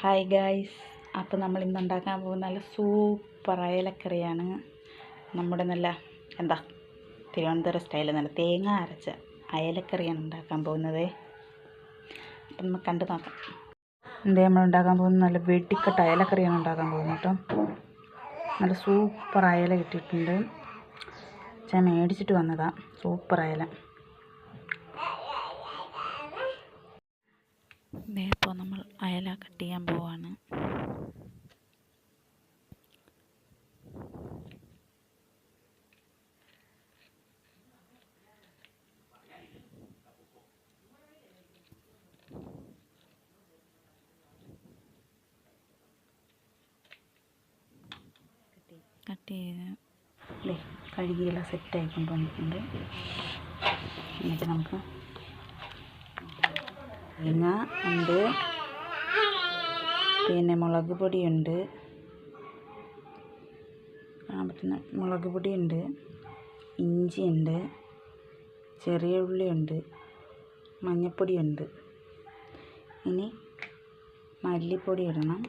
Hi guys അപ്പോൾ നമ്മൾ ഇന്ന് ഉണ്ടാക്കാൻ പോകുന്ന നല്ല സൂപ്പർ അയലക്കറിയാണ് നമ്മുടെ നല്ല എന്താ തിരുവനന്തപുരം സ്റ്റൈലിൽ നല്ല തേങ്ങ അരച്ച അയലക്കറിയാണ് ഉണ്ടാക്കാൻ പോകുന്നത്. അപ്പം നമുക്ക് കണ്ടു നോക്കാം. എന്തേ നമ്മൾ ഉണ്ടാക്കാൻ പോകുന്നത് നല്ല വെട്ടിക്കട്ട അയലക്കറിയാണ് ഉണ്ടാക്കാൻ പോകുന്നത് കേട്ടോ. നല്ല സൂപ്പർ അയല കിട്ടിയിട്ടുണ്ട്. ഞാൻ മേടിച്ചിട്ട് വന്നതാണ് സൂപ്പർ അയല ദേ നമ്മൾ അയല കട്ട് ചെയ്യാൻ പോവാണ്. കട്ട് ചെയ്ത് കഴുകിയെല്ലാം സെറ്റായി കൊണ്ടുവന്നിട്ടുണ്ട്. എന്നിട്ട് നമുക്ക് തേങ്ങ ഉണ്ട്. പിന്നെ മുളക് പൊടിയുണ്ട്. കാണാൻ പറ്റുന്ന മുളക് പൊടിയുണ്ട്. ഇഞ്ചിയുണ്ട് ചെറിയ ഉള്ളിയുണ്ട് മഞ്ഞൾപ്പൊടിയുണ്ട് ഇനി മല്ലിപ്പൊടി ഇടണം.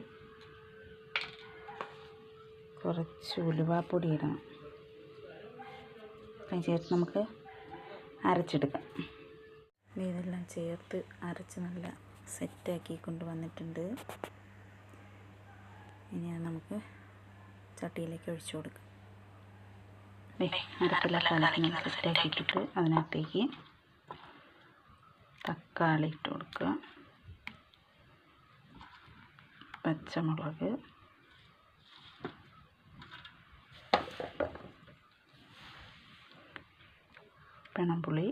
കുറച്ച് ഉലുവാപ്പൊടി ഇടണം. ചേർത്ത് നമുക്ക് അരച്ചെടുക്കാം. ഇതെല്ലാം ചേർത്ത് അരച്ച് നല്ല സെറ്റാക്കി കൊണ്ടുവന്നിട്ടുണ്ട് ഇനി അത് നമുക്ക് ചട്ടിയിലേക്ക് ഒഴിച്ചു കൊടുക്കാം അരപ്പെല്ലാം കലക്കി സെറ്റാക്കിയിട്ടിട്ട് അതിനകത്തേക്ക് തക്കാളി ഇട്ട് കൊടുക്കുക. പച്ചമുളക്. പിണമ്പുളി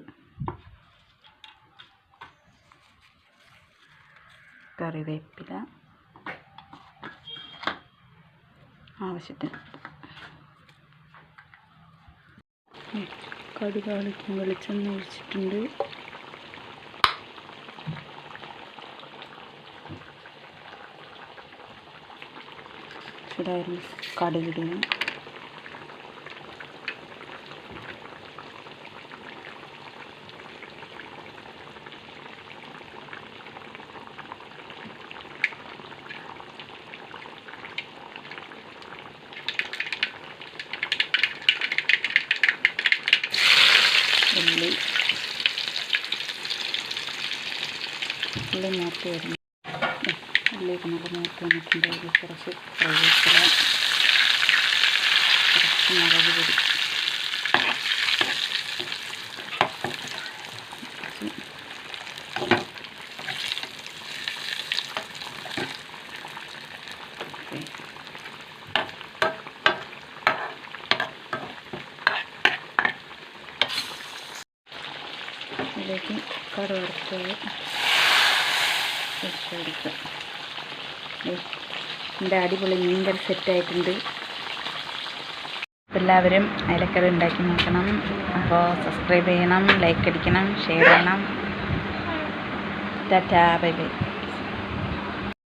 കറിവേപ്പില ആവശ്യത്തിന്. കടുക് താളിക്കും വെളിച്ചെണ്ണ ഒഴിച്ചിട്ടുണ്ട്. ചൂടായിരുന്നു. കടുകിടുന്നു. ഉള്ളി. ഉള്ളി മൂത്ത് വരുന്നു. ഉള്ളിയൊക്കെ നല്ല മൂത്ത് വന്നിട്ടുണ്ടെങ്കിൽ കുറച്ച് കറിവേപ്പില കുറച്ച് മുളക് പൊടി. ഇതിലേക്ക് കറുവറുത്തത് കൊടുക്കുക എന്റെ അടിപൊളി മീൻ കറി സെറ്റായിട്ടുണ്ട് എല്ലാവരും അയലക്കറി ഉണ്ടാക്കി നോക്കണം. അപ്പോൾ സബ്സ്ക്രൈബ് ചെയ്യണം ലൈക്ക് അടിക്കണം ഷെയർ ചെയ്യണം. Tata bye bye